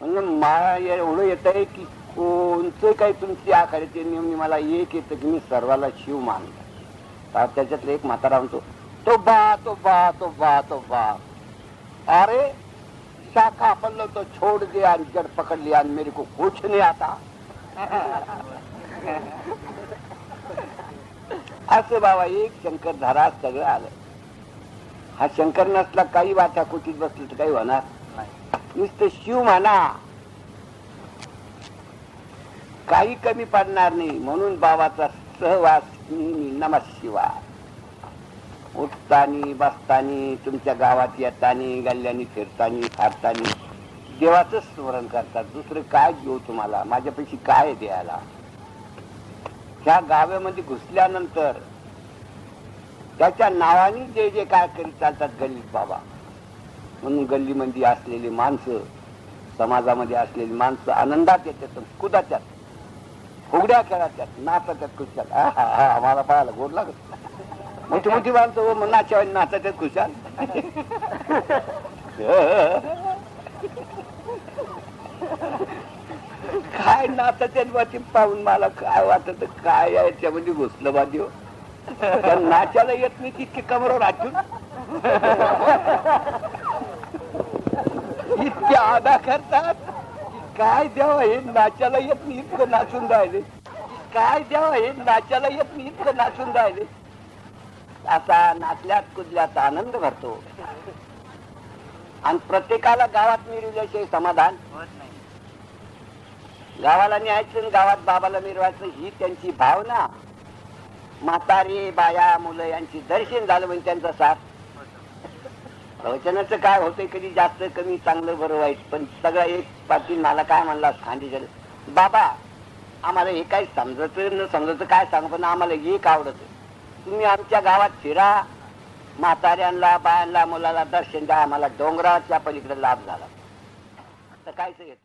म्हणजे मला एवढं येत आहे की कोणते काही तुमची आखाड्याचे नियम मला एक येतं की मी सर्वाला शिव मानतो. तर त्याच्यातलं एक म्हातारा म्हणतो तो बा तो बा तो बा तो बा. अरे शाखा पल्लो तो छोड़ दे आणि जड़ पकड़ लिया आणि मेरे को कुछ नहीं आता. असं बाबा एक शंकर धरा सगळं आलं. हा शंकर नसला काही वाचा कुठीत बसली तर काही होणार. नुसतं शिव म्हणा. काही कमी पडणार नाही म्हणून बाबाचा सहवास नेहमी नमः शिवाय उठतानी बसतानी तुमच्या गावात येतानी गल्ल्यानी फिरतानी फारतानी देवाच स्मरण करतात. दुसरं काय देऊ तुम्हाला? माझ्यापैकी काय आहे द्यायला? ह्या गावामध्ये घुसल्यानंतर त्याच्या नावाने जे जे काय करीत चालतात गल्लीत बाबा. म्हणून गल्लीमध्ये असलेली माणसं समाजामध्ये असलेली माणसं आनंदात येतात कुदाच्यात फुगड्या खेळाच्यात नाचाच्यात खुशाल. हा आम्हाला पाहायला गोड लागत मोठी मोठी माणसं हो, व नाच्या नाचाच्यात खुशाल. काय नाचाच्या पाहून मला काय वाटत काय याच्यामध्ये घुसलं बा देव हो? नाचायला नाचाला येत नाही तितके कमरावर आठून इतक्या आदा करतात. काय द्यावा हे नाचाला येत नाही इतकं नाचून राहिले. काय द्यावा हे नाचाला येत नाही इतकं नाचून राहिले. असा नाचल्यात कुदल्यात आनंद भरतो. आणि प्रत्येकाला गावात मिरवल्याशिवाय समाधान? गावाला न्यायचं गावात बाबाला मिरवायचं ही त्यांची भावना. म्हातारी बाया मुलं यांची दर्शन झालं म्हणजे त्यांचा साथ. प्रवचनाचं काय होतंय कधी जास्त कमी चांगलं बरं वाईट. पण सगळं एक पाटील मला काय म्हणला खांदी बाबा आम्हाला हे काय समजत न समजत काय सांग पण आम्हाला एक आवडत. तुम्ही आमच्या गावात फिरा. म्हाताऱ्यांना बायांना मुलाला दर्शन द्या. आम्हाला डोंगराच्या पलीकडे लाभ झाला. तर कायच येत